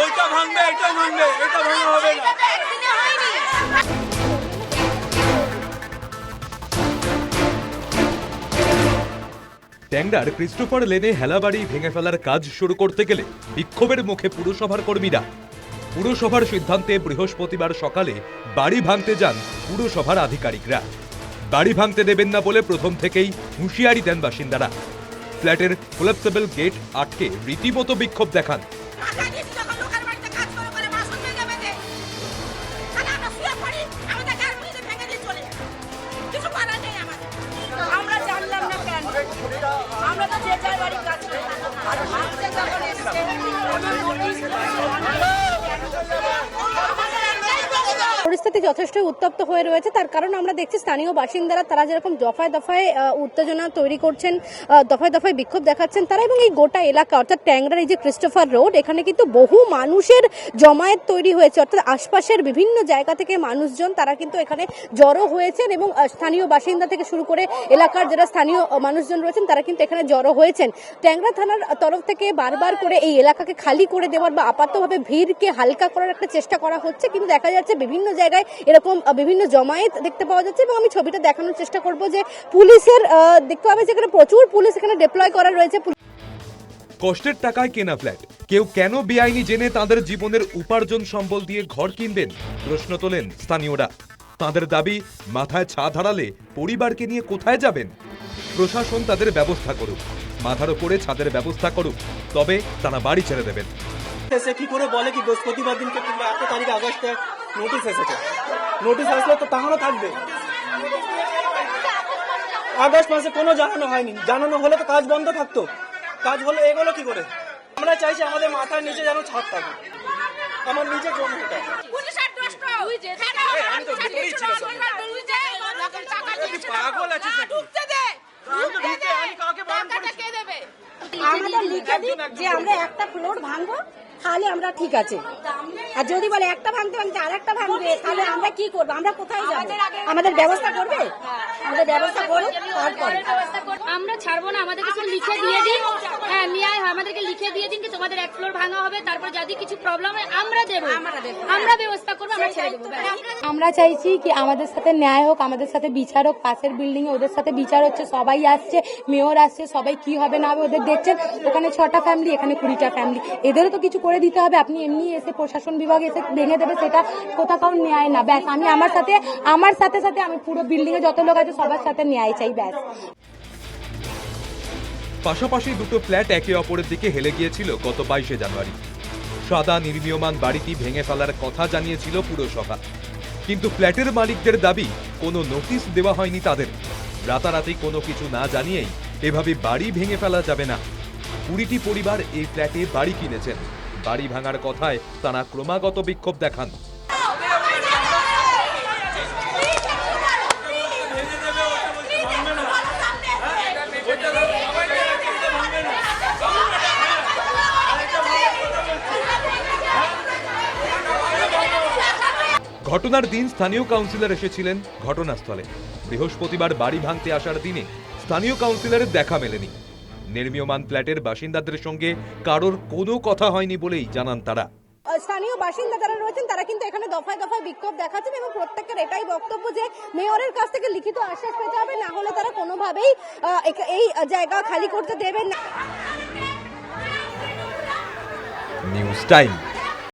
ওইটা ভাঙবে, এটা ভাঙবে, এটা ভাঙা হবে না। ট্যাংরার ক্রিস্টোফার লেনে হেলাবাড়ি ভেঙে ফেলার কাজ শুরু করতে গেলে বিক্ষোভের মুখে পুরসভার কর্মীরা। পুরসভার সিদ্ধান্তে বৃহস্পতিবার সকালে বাড়ি ভাঙতে যান পুরসভার আধিকারিকরা। বাড়ি ভাঙতে দেবেন না বলে প্রথম থেকেই হুঁশিয়ারি দেন বাসিন্দারা। ফ্ল্যাটের কোলাপসেবল গেট আটকে রীতিমতো বিক্ষোভ দেখান। 打开电视 পরিস্থিতি যথেষ্ট উত্তপ্ত হয়ে রয়েছে। তার কারণ আমরা দেখছি স্থানীয় বাসিন্দারা, তারা যেরকম দফায় দফায় উত্তেজনা তৈরি করছেন দফায় দফায় বিক্ষোভ দেখাচ্ছেন, তারা এবং এই গোটা এলাকা, অর্থাৎ ট্যাংরার এই যে ক্রিস্টোফার রোড, এখানে কিন্তু বহু মানুষের জমায়েত তৈরি হয়েছে। অর্থাৎ আশপাশের বিভিন্ন জায়গা থেকে মানুষজন, তারা কিন্তু এখানে জড়ো হয়েছেন এবং স্থানীয় বাসিন্দা থেকে শুরু করে এলাকার যারা স্থানীয় মানুষজন রয়েছেন, তারা কিন্তু এখানে জড়ো হয়েছেন। ট্যাংরা থানার তরফ থেকে বারবার করে এই এলাকাকে খালি করে দেওয়ার বা আপাতভাবে ভিড়কে হালকা করার একটা চেষ্টা করা হচ্ছে, কিন্তু দেখা যাচ্ছে বিভিন্ন জায়গায় এরকম বিভিন্ন জমায়েত দেখতে পাওয়া যাচ্ছে এবং আমি ছবিটা দেখানোর চেষ্টা করব যে পুলিশের দেখতে পাবে যেখানে প্রচুর পুলিশ এখানে ডিপ্লয় করা রয়েছে। কষ্টের টাকায় কেনা ফ্ল্যাট কেউ কেন বেআইনি জেনে তাদের জীবনের উপার্জন সম্বল দিয়ে ঘর কিনবেন? প্রশ্ন তোলেন স্থানীয়রা। তাদের দাবি মাথায় ছা ধারালে পরিবারকে নিয়ে কোথায় যাবেন? প্রশাসন তাদের ব্যবস্থা করুক। মাথার ওপরে ছাদের ব্যবস্থা করুক। তবে তারা বাড়ি ছেড়ে দেবেন। এসে কি করে বলে কি বৃহস্পতিবার দিনকে কিংবা এত তারিখে আগস্টে? নোটিশ এসেছে নোটিশ আসলে তো তাহলে থাকবে। আগস্ট মাসে কোনো জানানো হয়নি। জানানো হলে তো কাজ বন্ধ থাকতো। কাজ হলে এগুলো কি করে? আমরা চাইছি আমাদের মাথার নিচে যেন ছাদ থাকে। আমার নিজের জমি এটা তো। আমি তো ভিতরেই ছিলাম। তুই যে যখন টাকা দিচ্ছিস তখন পাগল আছিস? আমাদের লিখে দিক যে আমরা একটা ফ্লোর ভাঙবো। তাহলে আমরা ঠিক আছে। আর যদি বলে একটা ভাঙতে ভাঙতে আর একটা ভাঙবে তাহলে আমরা কি করব? আমরা কোথায় যাব? আমাদের ব্যবস্থা করবে? আমাদের ব্যবস্থা তারপরে। আমরা ছাড়বো না আমাদের কিছু লিখে দিয়ে দিন। হ্যাঁ মিয়াই আমাদেরকে লিখে দিয়ে দিন কি তোমাদের এক ফ্লোর ভাঙা হবে তারপর যদি কিছু প্রবলেম হয় আমরা দেবো। আমরা ব্যবস্থা করব আমরা ছেড়ে দেবো আমরা চাইছি কি আমাদের সাথে ন্যায় হোক আমাদের সাথে বিচার হোক পাশের বিল্ডিং এ ওদের সাথে বিচার হচ্ছে সবাই আসছে মেয়র আসছে সবাই কি হবে না হবে ওদের দেখছেন ওখানে ছটা ফ্যামিলি এখানে কুড়িটা ফ্যামিলি এদেরও তো কিছু করে দিতে হবে আপনি এমনি এসে প্রশাসন বিভাগ এসে ভেঙে দেবে সেটা কোথাও ন্যায় না ব্যাস। আমি আমার সাথে আমার সাথে সাথে আমি পুরো বিল্ডিং এ যত লোক আছে সবার সাথে ন্যায় চাই ব্যাস। পাশাপাশি দুটো ফ্ল্যাট একে অপরের দিকে হেলে গিয়েছিল গত বাইশে জানুয়ারি। সাদা নির্মীয়মান বাড়িটি ভেঙে ফেলার কথা জানিয়েছিল পুরসভা। কিন্তু ফ্ল্যাটের মালিকদের দাবি, কোনো নোটিশ দেওয়া হয়নি তাদের। রাতারাতি কোনো কিছু না জানিয়েই এভাবে বাড়ি ভেঙে ফেলা যাবে না। কুড়িটি পরিবার এই ফ্ল্যাটে বাড়ি কিনেছেন। বাড়ি ভাঙার কথায় তারা ক্রমাগত বিক্ষোভ দেখান। ঘটনার দিন স্থানীয় কাউন্সিলর এসেছিলেন ঘটনাস্থলে। বৃহস্পতিবার বাড়ি ভাঙতে আসার দিনে স্থানীয় কাউন্সিলরের দেখা মেলেনি। নির্মীয়মান ফ্ল্যাটের বাসিন্দাদের সঙ্গে কারোর কোনো কথা হয়নি বলেই জানান তারা। স্থানীয় বাসিন্দা যারা রয়েছেন তারা কিন্তু এখানে দফায় দফায় বিক্ষোভ দেখাচ্ছেন এবং প্রত্যেকের এটাই বক্তব্য যে মেয়রের কাছ থেকে লিখিত আশ্বাস পেতে হবে না হলে তারা কোনোভাবেই এই জায়গা খালি করতে দেবেন না। News time.